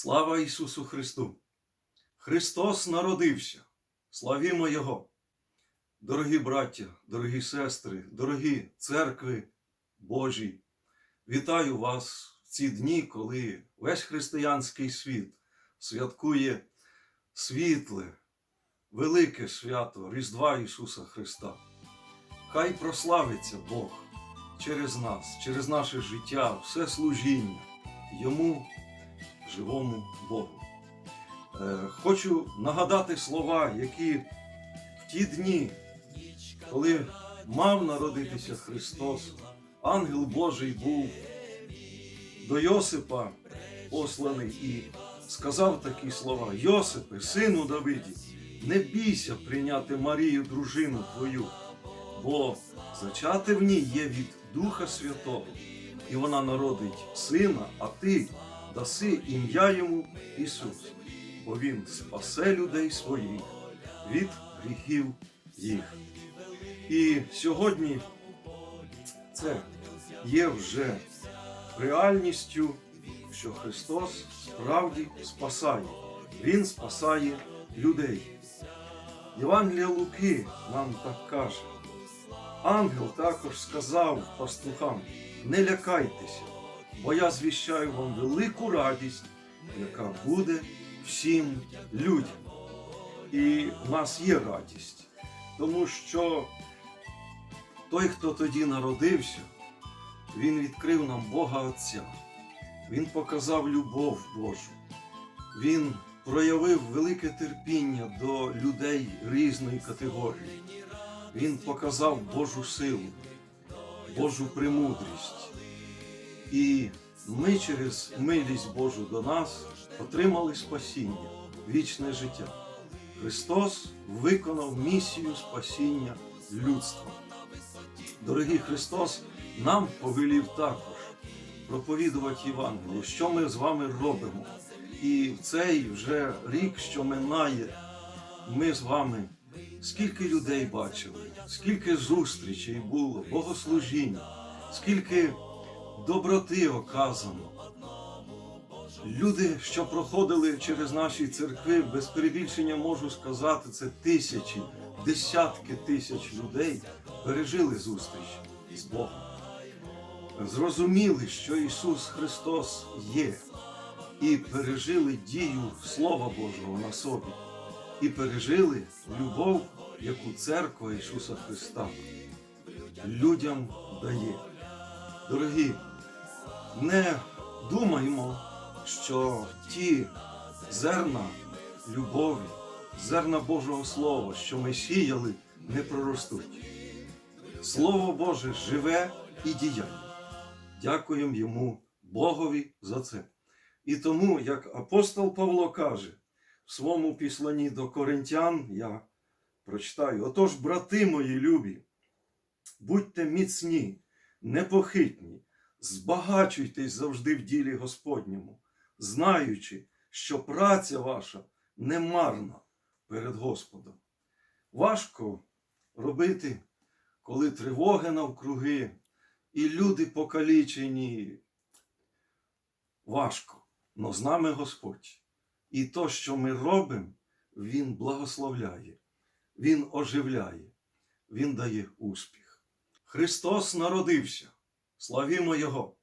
Слава Ісусу Христу! Христос народився! Славімо Його! Дорогі браття, дорогі сестри, дорогі церкви Божі! Вітаю вас в ці дні, коли весь християнський світ святкує світле, велике свято Різдва Ісуса Христа. Хай прославиться Бог через нас, через наше життя, все служіння Йому, живому Богу. Е, Хочу нагадати слова, які в ті дні, коли мав народитися Христос, ангел Божий був до Йосипа посланий і сказав такі слова: Йосипе, сину Давиді, не бійся прийняти Марію, дружину твою, бо зачати в ній є від Духа Святого, і вона народить сина, а ти даси ім'я йому Ісус, бо Він спасе людей своїх від гріхів їх. І сьогодні це є вже реальністю, що Христос справді спасає. Він спасає людей. Євангелія Луки нам так каже. Ангел також сказав пастухам: не лякайтеся, бо я звіщаю вам велику радість, яка буде всім людям. І в нас є радість, тому що той, хто тоді народився, він відкрив нам Бога Отця. Він показав любов Божу. Він проявив велике терпіння до людей різної категорії. Він показав Божу силу, Божу премудрість. І ми через милість Божу до нас отримали спасіння, вічне життя. Христос виконав місію спасіння людства. Дорогий Христос нам повелів також проповідувати Євангеліє, що ми з вами робимо. І в цей вже рік, що минає, ми з вами скільки людей бачили, скільки зустрічей було, богослужінь, скільки доброти оказано. Люди, що проходили через наші церкви, без перебільшення можу сказати, це тисячі, десятки тисяч людей пережили зустріч з Богом. Зрозуміли, що Ісус Христос є, і пережили дію Слова Божого на собі, і пережили любов, яку церква Ісуса Христа людям дає. Дорогі, не думаймо, що ті зерна любові, зерна Божого Слова, що ми сіяли, не проростуть. Слово Боже живе і діяльне. Дякуємо йому Богові за це. І тому, як апостол Павло каже в своєму післанні до коринтян, я прочитаю: Отож, брати мої любі, будьте міцні, непохитні, збагачуйтесь завжди в ділі Господньому, знаючи, що праця ваша не марна перед Господом. Важко робити, коли тривоги навкруги, і люди покалічені. Важко, но з нами Господь. І то, що ми робимо, Він благословляє, Він оживляє, Він дає успіх. Христос народився. Славімо Його!